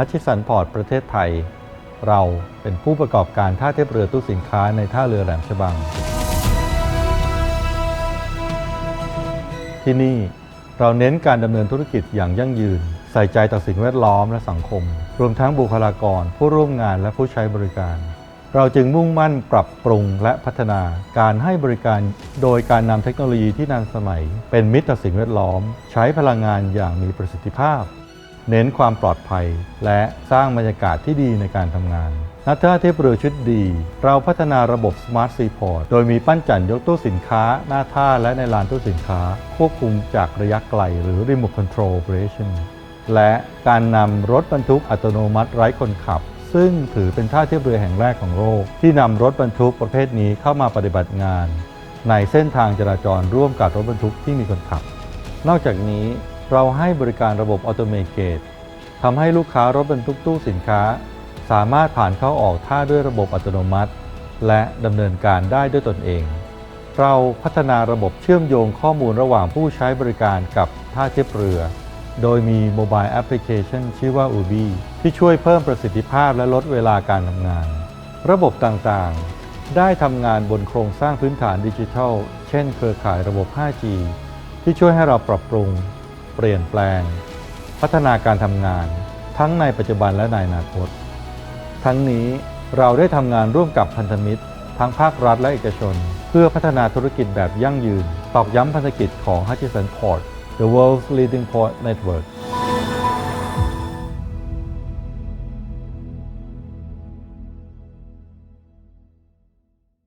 ฮัชชิสันพอร์ตประเทศไทย เราเป็นผู้ประกอบการท่าเทียบเรือตู้สินค้าในท่าเรือแหลมฉบัง ที่นี่เราเน้นการดำเนินธุรกิจอย่างยั่งยืน ใส่ใจต่อสิ่งแวดล้อมและสังคม รวมทั้งบุคลากร ผู้ร่วมงานและผู้ใช้บริการ เราจึงมุ่งมั่นปรับปรุงและพัฒนาการให้บริการโดยการนำเทคโนโลยีที่นานสมัย เป็นมิตรต่อสิ่งแวดล้อม ใช้พลังงานอย่างมีประสิทธิภาพ เน้นความปลอดภัย และสร้างบรรยากาศที่ดีในการทำงาน นักท่าเทียบเรือชุดดี เราพัฒนาระบบ Smart Seaport โดยมีปั้นจันยกตู้สินค้า หน้าท่าและในลานตู้สินค้า ควบคุมจากระยะไกลหรือ Remote Control Operation และการนำรถบรรทุกอัตโนมัติไร้คนขับ ซึ่งถือเป็นท่าเทียบเรือแห่งแรกของโลก ที่นำรถบรรทุกประเภทนี้เข้ามาปฏิบัติงาน ในเส้นทางจราจรร่วมกับรถบรรทุกที่มีคนขับ นอกจากนี้ เราให้บริการระบบออโตเมเกตทำให้ลูกค้ารถบรรทุกตู้สินค้า สามารถผ่านเข้าออกท่าด้วยระบบอัตโนมัติ และดำเนินการได้ด้วยตนเอง เราพัฒนาระบบเชื่อมโยงข้อมูลระหว่างผู้ใช้บริการกับท่าเทียบเรือ โดยมีโมบายแอปพลิเคชันชื่อว่า Ubi ที่ช่วยเพิ่มประสิทธิภาพและลดเวลาการทำงาน ระบบต่างๆ ได้ทำงานบนโครงสร้างพื้นฐานดิจิทัล เช่น เครือข่ายระบบ 5G ที่ช่วยให้เราปรับปรุง เปลี่ยนแปลง พัฒนาการทำงาน ทั้งในปัจจุบันและในอนาคต ทั้งนี้เราได้ทำงานร่วมกับพันธมิตร ทั้งภาครัฐและเอกชน เพื่อพัฒนาธุรกิจแบบยั่งยืน ตอกย้ำพันธกิจของ Hutchison Port the world's leading port network